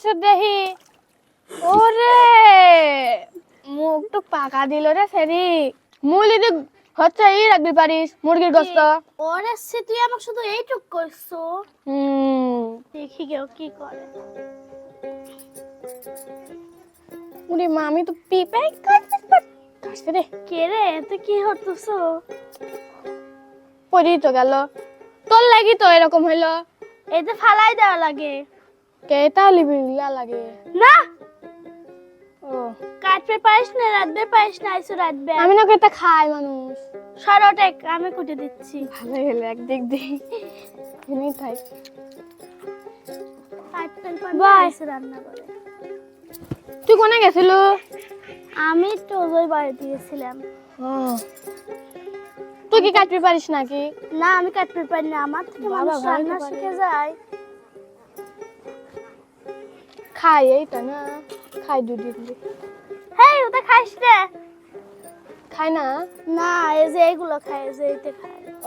সে দেখি ওরে মুখ তো পাকা দিল রে সেরি মুলি তো হচ্ছে ই রাখবি পারিস মুরগির গোস্ত। ওরে সে তুই আমাকে শুধু এইটুক করছ? হুম। দেখি কি করে। উরে মা আমি তো পিপে কাটছে রে। কে রে তুই কি হতেছো? পরি তো গেল। তোর লাগি তো এরকম হইল। এতে ফালাই দেওয়া লাগে। কে তাহলে বিড়লা লাগে। না? ও কাটবে পারিস না রাঁধবে পারিস না আইসো রাঁধবে আমি না এটা খাই মানুষ। সরটেক আমি কুটে দিচ্ছি। ভালো গেলে একদিক দিয়ে এমনি রান্না তুই কোনে গেছিল? আমি টোজোই বাড়িতে গেছিলাম তুই কি কাটতে পারিস নাকি? না আমি কাটতে পারি না। আমার থেকে মানুষ রান্না শিখে যায়। খাই এইটা না? খাই দুদিন। হ্যাঁ ওটা খাইস খাই না? না এই যে এইগুলো খায় এই যে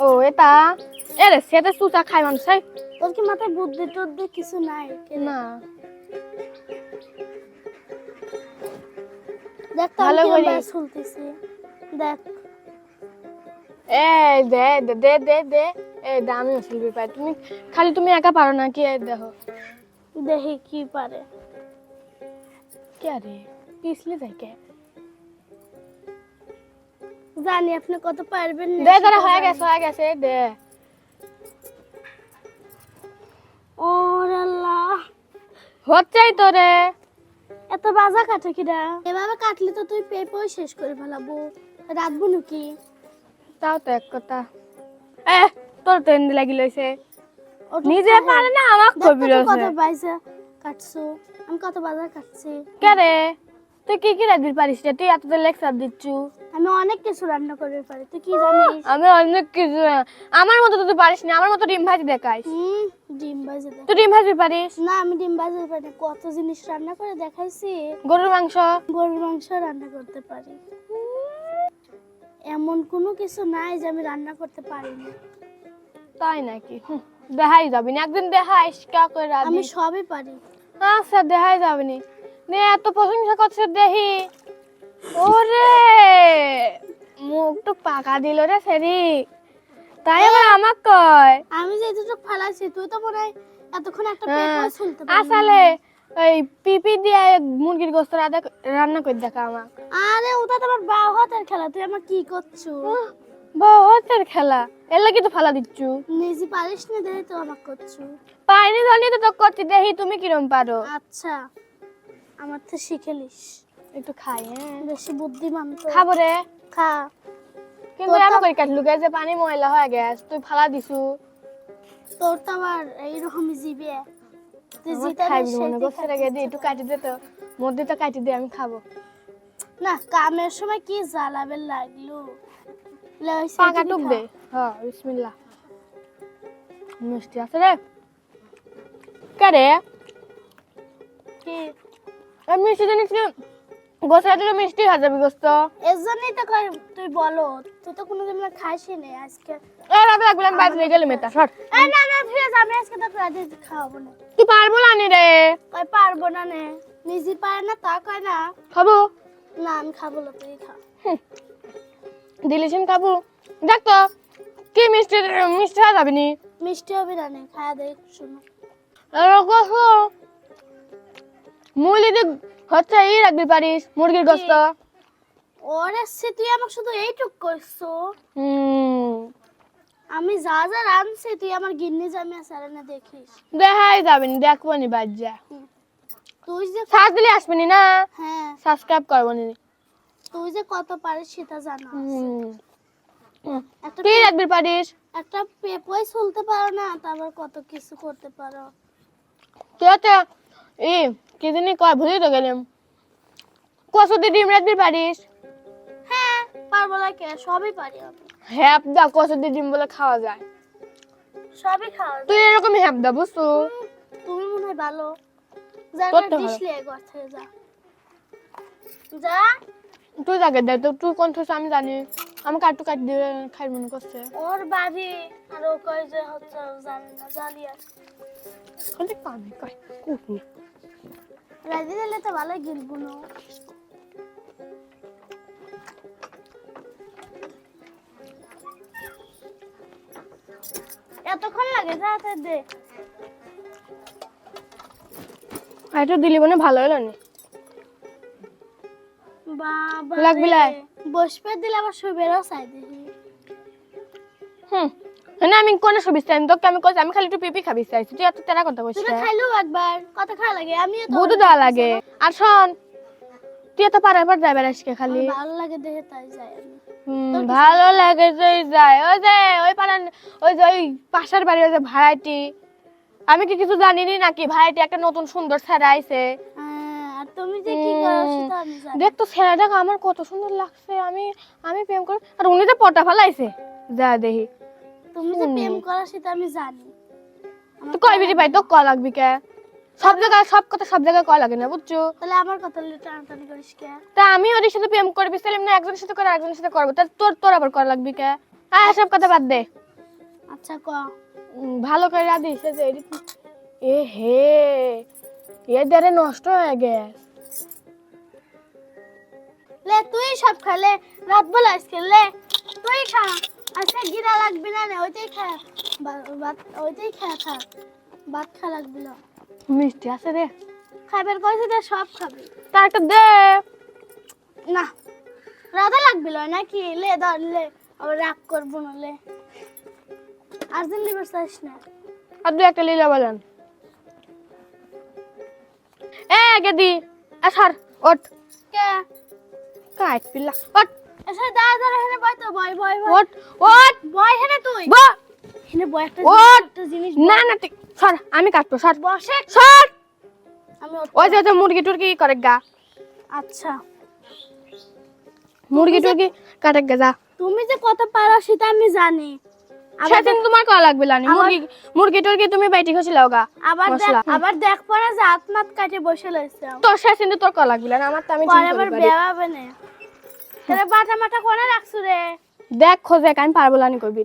ও এটা? এরে সেটা সুচা খাই মানুষ তোর কি মাথায় বুদ্ধি টুদ্ধি কিছু নাই? না। দেখ ভালো করে। শুনতেছি দেখ। এই দে দে দে দে। এই দে আমিও শিল্পী পাই। তুমি খালি তুমি একা পারো না কি এই দেখো। দেখি কি পারে। রে পিছলে কে জানি আপনি কত পারবেন না দে তারা হয়ে গেছে হয়ে গেছে দে আল্লাহ হচ্ছেই তো রে এত বাজা কাটে কিরা? এভাবে কাটলে তো তুই পেপও শেষ করে ফেলাবো। রাখব নাকি? তাও তো এক কথা। এ তোর তো এন্দি লাগি লইছে। নিজে। পারে না আমাক কবি কত পয়সা কাটছো? আমি কত বাজার কাটছি। কে রে? তুই কি কি রাঁধবি পারিস রে? তুই এত লেকচার দিচ্ছু। আমি অনেক কিছু রান্না করতে পারি তুই কি জানিস? আমি অনেক কিছু আমার মতো তো তুই পারিস না আমার মতো ডিম ভাজি দেখাইস। হুম ডিম দেখ তুই ডিম ভাজি পারিস? না আমি ডিম বাজে পারি না। কত জিনিস রান্না করে দেখাইছি। গরুর মাংস? গরুর মাংস রান্না করতে পারি। এমন কোনো কিছু নাই যে আমি রান্না করতে পারি না। তাই নাকি? হুম, দেখাই যাবি না। একদিন দেখাইস কা করে আমি সবই পারি। আচ্ছা দেখাই যাবি নি নে এত প্রশংসা করছে দেখি। ওরে! মুখ তো পাকা দিল রে সেরি। তাই আবার আমাক কয়। আমি যে এতটুকু ফালাইছি তুই তো মনে হয় এতক্ষণ একটা পেপার শুনতে আসলে ওই পিপি দিয়ে মুরগির গোস্ত রান্না করে দেখা আমাক। আরে ওটা তো আমার বাউ হাতের খেলা তুই আমার কি করছ? বহুতের খেলা। এর লাগি তো ফালা দিচ্ছু। নিজে পারিস না দেখে তো আমাকে করছ। পাইনি জানি তো তো করতে দেখি তুমি কিরম পারো? আচ্ছা আমার তো শিখে নিস। একটু খাই হ্যাঁ। বেশি বুদ্ধিমান তো। খাব রে। খা। কিন্তু আমি কই কাটলু গে যে পানি ময়লা হয়ে গেছে তুই ফালা দিছু। তোর তো আবার এইরকমই জিবে। তুই জিতে খাইবি মনে করছে রে গেদি একটু কাটি দে তো। মধ্যে তো কাটি দে আমি খাব। না কামের সময় কি জ্বালাবে লাগল? পাকা তুমি টুক দে হ্যাঁ বিসমিল্লাহ। মিষ্টি আছে রে। কে রে? কি? মিষ্টি জানিস কি গোসা দিলে মিষ্টি হয়ে যাবি গোস্ত। এর জন্যই তো তুই বলো তুই তো কোনোদিন না খাইসই নে আজকে। এ রাতে লাগবে আমি বাইরে গেলে মেতা সর। এই না না ঠিক আছে আমি আজকে তোকে রাতে খাওয়াবো না। তুই পারব না নি রে। কই পারব না নে। নিজে পারে না তা কয় না। খাব? না আমি খাব না তুই খা। দিলিছেন খাব দেখ তো কি মিষ্টি মিষ্টি হয়ে যাবি নি মিষ্টি হবে না নে খাওয়া দেখ শোনো এরকম মুলি তো হচ্ছে ই রাখবি পারিস মুরগির গোস্ত। ওরে সে তুই আমাকে শুধু এইটুক করছ? হুম। আমি যা যা রাঁধছি তুই আমার গিন্নি জামি আছে না দেখিস। দেখাই যাবি নি দেখব নি বাজ্যা তুই যে সাজ দিলে আসবি না? হ্যাঁ। সাবস্ক্রাইব করব নি। তুই যে কত পারিস সেটা জানা। কি রাখবি পারিস। একটা পেপই চলতে পারো না তারপর কত কিছু করতে পারো। তুই হচ্ছে ই কি জানি কয় ভুলি তো গেলাম। কসুতি ডিম রাখবি পারিস? হ্যাঁ পারব না কে সবই পারি আমি। হ্যাপ দা কসুতি ডিম বলে খাওয়া যায়। সবই খাওয়া তুই এরকম হ্যাপ দা বুঝছ? তুমি মনে হয় ভালো। যা তো ডিশ ঘর থেকে যা। যা। তুই যাকে দে তো তুই কোন থস আমি জানি। আমাকে আটটু কাট দিয়ে খাই মনে করছে ওর বাড়ি আর ও কয় যে হচ্ছে জানে না জালি আছে। খালি কামে কয় কুকুর রাজি দিলে তো ভালো গিলবো না এতক্ষণ লাগে তাড়াতাড়ি দে। একটু দিলি মানে ভালো হলো না বাবা লাগবি লাই? বসবে দিলে আবার শুবেরও চাই হুম। না আমি কোনে চাই তোকে আমি কইছি আমি খালি একটু পিপি খাবি চাইছি তুই এত তেরা কথা কইছিস তুই খাইলো একবার খাওয়া লাগে আমিও তো দেওয়া লাগে। আর শোন তুই এত পর যাবে আজকে খালি। ভালো লাগে দেখে তাই যাই ভালো লাগে যে যায়। ওই যে ওই পাড়ার ওই যে ওই পাশের বাড়ি ওই যে ভাড়াইটি। আমি কি কিছু জানিনি নাকি? ভাড়াইটি একটা নতুন সুন্দর ছেড়ে আইছে। হ্যাঁ, আর তুমি যে কি করো সেটা তো জানি দেখ আমার কত সুন্দর লাগছে আমি আমি প্রেম করি আর উনি যে পটা ফেলাইছে। যা দেখি। তুমি যে প্রেম করো সেটা আমি জানি। তুই কয় বিড়ি পাই তো ক লাগবি কে? সব জায়গায় সব কথা সব জায়গায় কয় লাগে না বুঝছ? তাহলে আমার কথা লিয়ে টানাটানি করিস কে? তা আমি ওর সাথে প্রেম করবি সেলিম না একজনের সাথে করে আরেকজনের সাথে করব। তা তোর তোর আবার করা লাগবি কে? হ্যাঁ সব কথা বাদ দে। আচ্ছা ক? ভালো করে রাধি সে যে এ হে এ দেরে নষ্ট হয়ে গেছে। লে তুই সব খালে রাত বেলা আজকে লে। তুই খা। আচ্ছা গিরা লাগবে না ওইটাই খা। ভাত ওইটাই খা খা। ভাত খা লাগবে না। মিষ্টি আছে রে। খাবার কইছে তো সব খাবি। তার দে। না। রাধা লাগবে না নাকি? লে ধর লে। আবার রাগ করব না লে। আর দিন লিবার চাইস না। আর দু একটা লীলা বলেন। এ গেদি। আসার ওট কে? কাট পিলা। ওট এসে দাঁড়া দাঁড়া হেনে বয় তো বয় বয় বয়। ওট ওট। বয় হেনে তুই। বা। হেনে বয় একটা! জিনিস- একটা জিনিস না না তুই সর আমি কাটবো সর। বসে। সর। আমি ওই যে যে মুরগি টুরগি করে গা। আচ্ছা। মুরগি টুরগি কাটে গা যা। তুমি যে কত পারো সেটা আমি জানি। সেদিন তোমার করা লাগবে লানি। মুরগি মুরগি টুরগি তুমি বাইটি খসি গা। আবার দেখ আবার দেখ পরে যে আত্মাত কাটে বসে লইছে তোর সেদিন তোর করা লাগবে না আমার তো আমি ঠিক আবার করতে পারি। বেয়া হবে না। তাহলে বাটা মাটা কোনে রাখছো রে? দেখ খোঁজে কান পারব লানি করবি